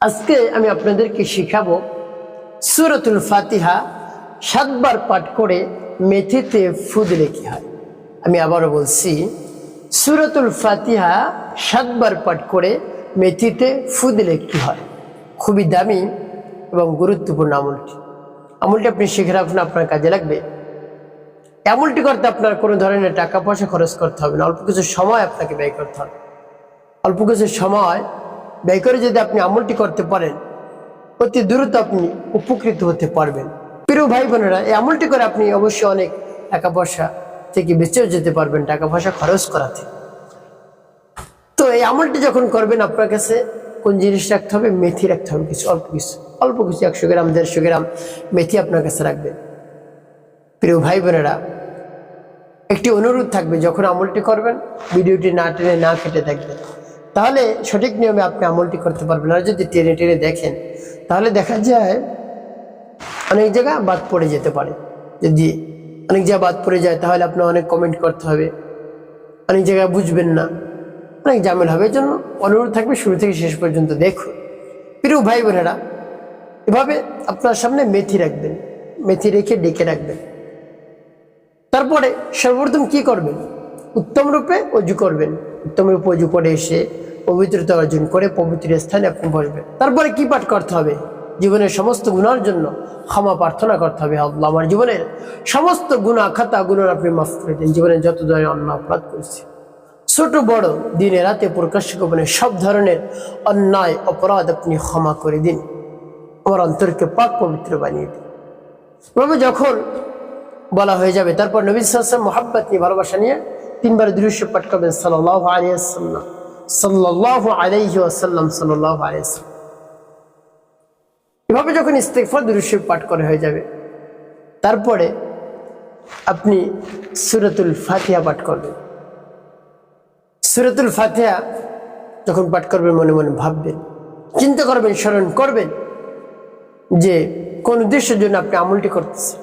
আজকে আমি আপনাদেরকে শিখাবো সুরতুল ফাতিহা সাতবার পাঠ করে মেথিতে ফু দিলে কি হয়। আমি আবারও বলছি, সুরতুল ফাতিহা সাতবার পাঠ করে মেথিতে ফু দিলে কি হয়? খুবই দামি এবং গুরুত্বপূর্ণ আমলটি। আমলটি আপনি শিখে রাখুন, আপনার কাজে লাগবে। আমলটি করতে আপনার কোনো ধরনের টাকা পয়সা খরচ করতে হবে না। অল্প কিছু সময় আপনাকে ব্যয় করতে হবে। অল্প কিছু সময় ব্যয় করে যদি আপনি আমলটি করতে পারেন, অতি দ্রুত আপনি উপকৃত হতে পারবেন। প্রিয় ভাই বোনেরা, এই আমলটি করে আপনি অবশ্যই অনেক টাকা পয়সা থেকে বেঁচেও যেতে পারবেন, টাকা পয়সা খরচ করাতে। তো এই আমলটি যখন করবেন আপনার কাছে, কোন জিনিস রাখতে হবে? মেথি রাখতে হবে কিছু, অল্প কিছু অল্প কিছু, একশো গ্রাম, দেড়শো গ্রাম মেথি আপনার কাছে রাখবেন। প্রিয় ভাই বোনেরা, একটি অনুরোধ থাকবে, যখন আমলটি করবেন, ভিডিওটি না টেনে না কেটে দেখবেন। তাহলে সঠিক নিয়মে আপনি আমলটি করতে পারবেন। আর যদি টেনে টেনে দেখেন, তাহলে দেখা যায় অনেক জায়গা বাদ পড়ে যেতে পারে। যদি অনেক জায়গা বাদ পড়ে যায়, তাহলে আপনার অনেক কমেন্ট করতে হবে। অনেক জায়গায় বুঝবেন না। অনেক জামেল হবে। এই জন্য অনুরোধ থাকবে শুরু থেকে শেষ পর্যন্ত দেখুন। প্রিয় ভাই বোনেরা, এভাবে আপনার সামনে মেথি রাখবেন। মেথি রেখে ডেকে রাখবেন। তারপরে সর্বপ্রথম কি করবেন? উত্তম রূপে অজু করবেন। উত্তম রূপে অজু করে এসে পবিত্রতা অর্জন করে পবিত্র স্থানে আপনি বসবেন। তারপরে কি পাঠ করতে হবে? জীবনের সমস্ত গুণার জন্য ক্ষমা প্রার্থনা করতে হবে। আল্লাহ আমার জীবনের সমস্ত গুণা, খাতা, গুণার আপনি মাফ করে দিন। জীবনের যত ধরনের অন্য অপরাধ করেছি। ছোট, বড়, দিনে, রাতে, প্রকাশ্য গোপনে সব ধরনের অন্যায়, অপরাধ আপনি ক্ষমা করে দিন। আমার অন্তরকে পাক পবিত্র বানিয়ে দিন। এভাবে যখন বলা হয়ে যাবে, তারপর নবী সাল্লাম মোহাব্বত নিয়ে ভালোবাসা নিয়ে তিনবার দৃশ্য পাঠ করবেন সাল্লাহ আলিয়াল্লাম সাল্লাহ আলাইহি আসাল্লাম সাল্লাহ আলিয়াল্লাম এভাবে যখন ইস্তেকফার দৃশ্য পাঠ করা হয়ে যাবে, তারপরে আপনি সুরতুল ফাতিহা পাঠ করবেন। সুরতুল ফাতিহা যখন পাঠ করবেন, মনে মনে ভাববেন, চিন্তা করবেন, স্মরণ করবেন যে কোন উদ্দেশ্যের জন্য আপনি আমলটি করতেছেন।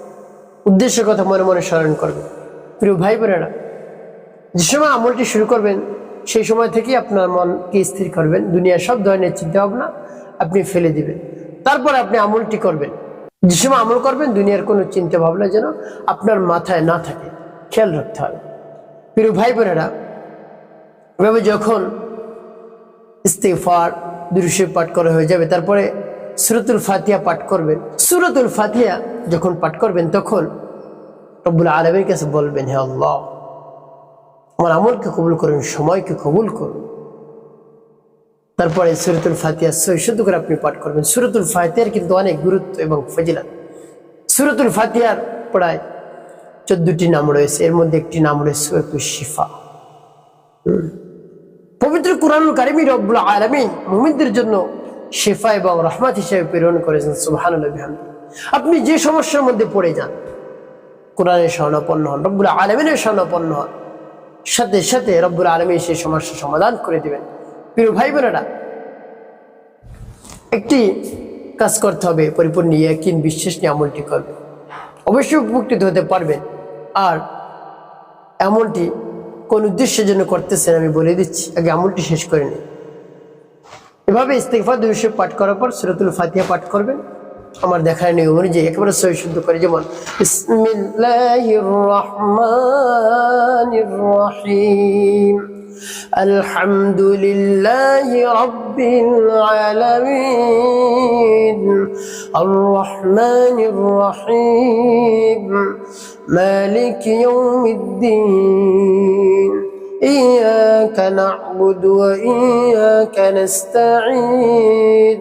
উদ্দেশ্যের কথা মনে মনে স্মরণ করবেন। প্রিয় ভাই বোনেরা যে সময় আমলটি শুরু করবেন, সেই সময় থেকেই আপনার মনকে স্থির করবেন। দুনিয়ার সব ধরনের চিন্তা ভাবনা আপনি ফেলে দিবেন। তারপর আপনি আমলটি করবেন। যে সময় আমল করবেন, দুনিয়ার কোনো চিন্তা ভাবনা যেন আপনার মাথায় না থাকে। খেয়াল রাখতে হবে। প্রিয় ভাই বোনেরা, এভাবে যখন ইস্তেফার দৃশ্য পাঠ করা হয়ে যাবে, তারপরে সুরতুল ফাতিহা পাঠ করবেন। সুরতুল ফাতিয়া যখন পাঠ করবেন, তখন রব্বুল আলমের কাছে বলবেন, হে আল্লাহ আমার আমলকে কবুল করুন, সময়কে কবুল করুন। তারপরে সুরতুল সই শুদ্ধ করে আপনি পাঠ করবেন। সুরতুল ফাতিহার কিন্তু অনেক গুরুত্ব এবং ফজিলাত। সুরতুল ফাতিহার প্রায় চোদ্দটি নাম রয়েছে। এর মধ্যে একটি নাম রয়েছে সুরতুল শিফা। পবিত্র কোরআনুল কারিমি রব্বুল আলমী মুমিনদের জন্য শেফা এবং রহমত হিসেবে প্রেরণ করেছেন, সুবাহানুল্লাহ আপনি যে সমস্যার মধ্যে পড়ে যান কোরআনের স্বর্ণাপন্ন হন, রব্বুল আলমিনের স্বর্ণাপন্ন হন সাথে সাথে রব্বুল আলমী সেই সমস্যার সমাধান করে দিবেন। প্রিয় ভাই বোনেরা, একটি কাজ করতে হবে, পরিপূর্ণ ইয়াকিন বিশ্বাস নিয়ে আমলটি করবে। অবশ্যই উপকৃত হতে পারবেন। আর এমনটি কোন উদ্দেশ্যের জন্য করতেছেন আমি বলে দিচ্ছি, আগে আমলটি শেষ করে নিই এভাবে ইস্তেকফা দুইশো পাঠ করার পর সুরতুল ফাতিহা পাঠ করবেন। আমার দেখার নিয়ম অনুযায়ী একেবারে সহি শুদ্ধ করে যেমন বিসমিল্লাহির রহমানির রহিম الحمد لله رب العالمين الرحمن الرحيم مالك يوم الدين إياك نعبد وإياك نستعين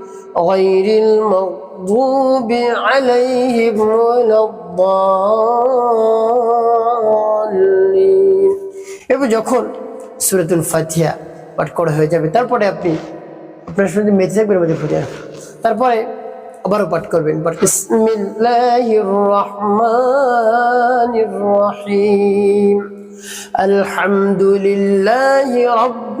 غير المغضوب عليهم ولا الضالين এবার যখন সুরাতুল ফাতিহা পাঠ করা হয়ে যাবে তারপরে আপনি আপনার শুধু মেথি থাকবেন মধ্যে ফুটে তারপরে আবারও পাঠ করবেন বিসমিল্লাহির রহমানির রহিম الحمد لله رب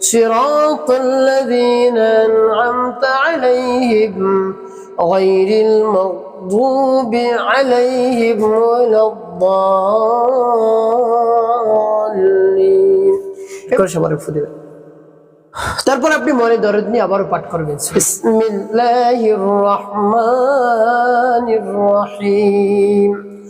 صراط الذين أنعمت عليهم غير المغضوب عليهم ولا الضالين করে সবার ফু দেবেন তারপর আপনি মনে দরদ নিয়ে আবারও পাঠ করবেন বিসমিল্লাহির রহমানির রহিম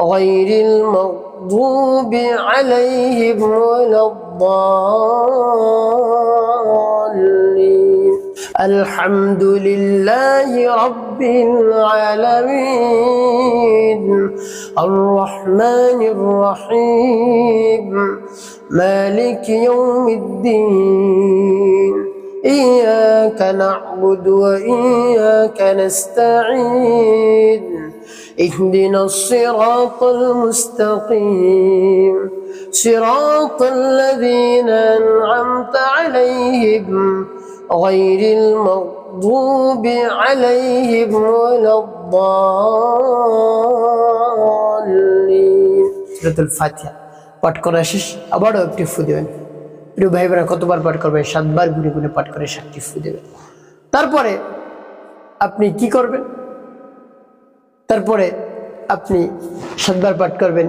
غير المغضوب عليهم ولا الضالين. الحمد لله رب العالمين. الرحمن الرحيم. مالك يوم الدين. إياك نعبد وإياك نستعين. اهدنا الصراط المستقيم صراط الذين أنعمت عليهم غير المغضوب عليهم ولا الضالين سورة الفاتحة পাঠ করা শেষ আবারও একটি ফু দেবেন প্রিয় ভাই বোনেরা কতবার পাঠ করবেন সাতবার গুনে গুনে পাঠ করে সাতটি ফু দেবেন তারপরে আপনি কি করবেন তারপরে আপনি সাতবার পাঠ করবেন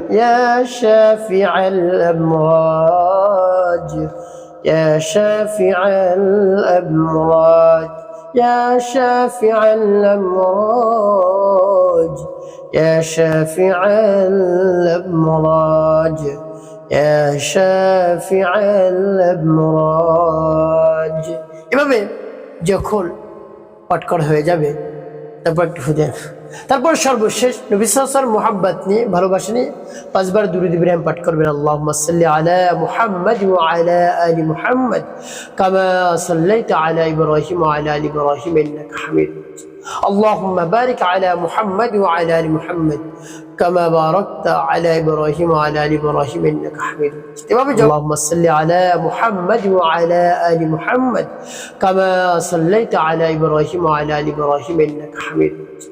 এভাবে যখন পাঠ করা হয়ে যাবে তারপর একটু ফুদে তারপর সর্বশেষ নবিসার মোহাব্বত নিয়ে ভালোবাসা নিয়ে পাঁচবার দুরুদ ইব্রাহিম পাঠ করবেন আল্লাহ সাল্লি আলা মুহাম্মদ ও আলা আলি মুহাম্মদ কামা সাল্লাইতা আলা ইব্রাহিম ও আলা আলি ইব্রাহিম ইন্নাকা হামিদ اللهم بارك على محمد وعلى ال محمد كما باركت على ابراهيم وعلى ال ابراهيم انك حميد مجيد اللهم صل على محمد وعلى ال محمد كما صليت على ابراهيم وعلى ال ابراهيم انك حميد مجيد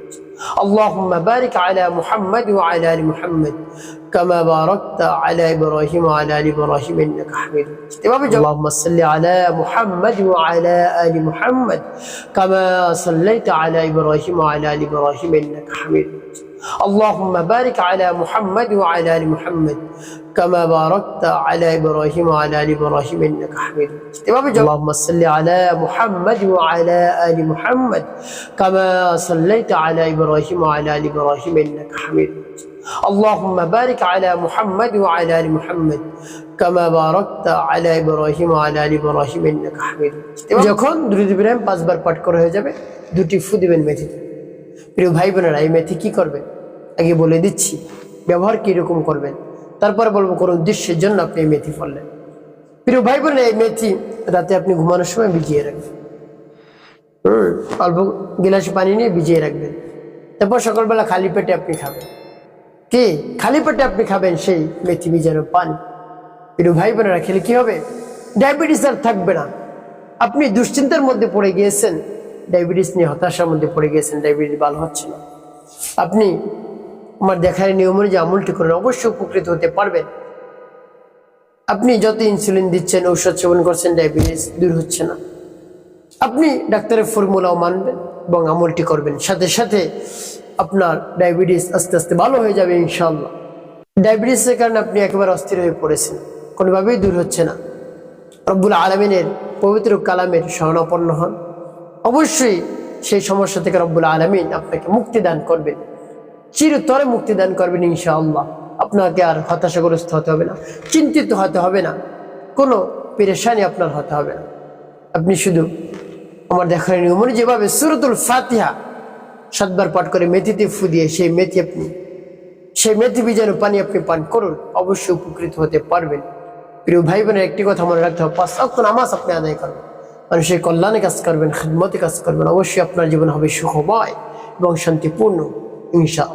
اللهم بارك على محمد وعلى آل محمد كما باركت على إبراهيم وعلى آل إبراهيم إنك حميد مجيد. اللهم صل على محمد وعلى آل محمد كما صليت على إبراهيم وعلى آل إبراهيم إنك حميد اللهم بارك على محمد وعلى آل محمد كما باركت على ابراهيم وعلى ال ابراهيم انك حميد مجيد এভাবে জপ- اللهم صل على محمد وعلى ال محمد كما صليت على ابراهيم وعلى ال ابراهيم انك حميد مجيد اللهم بارك على محمد وعلى ال محمد كما باركت على ابراهيم وعلى ال ابراهيم انك حميد مجيد যখন দ্রুত ইব্রাহিম পাঁচবার পাঠ করা হয়ে যাবে দুটি ফু দিবেন মেথিতে প্রিয় ভাই বোনেরা এই মেথি কি করবেন আগে বলে দিচ্ছি ব্যবহার কিরকম করবেন তারপরে বলব কোন উদ্দেশ্যের জন্য আপনি এই মেথি ফললেন প্রিয় ভাই বোনেরা এই মেথি রাতে আপনি ঘুমানোর সময় ভিজিয়ে রাখবেন। হুম অল্প গিলাসে পানি নিয়ে ভিজিয়ে রাখবেন। তারপর সকালবেলা খালি পেটে আপনি খাবেন। কি? খালি পেটে আপনি খাবেন সেই মেথি ভিজানো পানি। প্রিয় ভাই বোনেরা খেলে কি হবে? ডায়াবেটিস আর থাকবে না। আপনি দুশ্চিন্তার মধ্যে পড়ে গিয়েছেন। ডায়াবেটিস নিয়ে হতাশার মধ্যে পড়ে গিয়েছেন। ডায়াবেটিস ভালো হচ্ছে না। আপনি আমার দেখার নিয়ম অনুযায়ী আমলটি করেন অবশ্যই উপকৃত হতে পারবেন আপনি যত ইনসুলিন দিচ্ছেন, ঔষধ সেবন করছেন ডায়াবেটিস দূর হচ্ছে না। আপনি ডাক্তারের ফর্মুলাও মানবেন এবং আমলটি করবেন। সাথে সাথে আপনার ডায়াবেটিস আস্তে আস্তে ভালো হয়ে যাবে ইনশাল্লাহ ডায়াবেটিসের কারণে আপনি একেবারে অস্থির হয়ে পড়েছেন। কোনোভাবেই দূর হচ্ছে না। রব্বুল আলমিনের পবিত্র কালামের শরণাপন্ন হন। অবশ্যই সেই সমস্যা থেকে রব্বুল আলমিন আপনাকে মুক্তি দান করবেন। চিরতরে মুক্তি দান করবেন ইনশাআল্লাহ। আপনাকে আর হতাশাগ্রস্ত হতে হবে না, চিন্তিত হতে হবে না, কোনো পেরেশানি আপনার হতে হবে না। আপনি শুধু আমার দেখার নিয়ম যেভাবে সুরতুল ফাতিহা সাতবার পাঠ করে মেথিতে ফু দিয়ে সেই মেথি আপনি, সেই মেথি বীজাণু পানি আপনি পান করুন, অবশ্যই উপকৃত হতে পারবেন। প্রিয় ভাই বোনের একটি কথা মনে রাখতে হবে, পাঁচ অক্ট নামাজ আপনি আদায় করবেন। মানুষের কল্যাণে কাজ করবেন, খেদমতে কাজ করবেন, অবশ্যই আপনার জীবন হবে সুখময় এবং শান্তিপূর্ণ ইনশা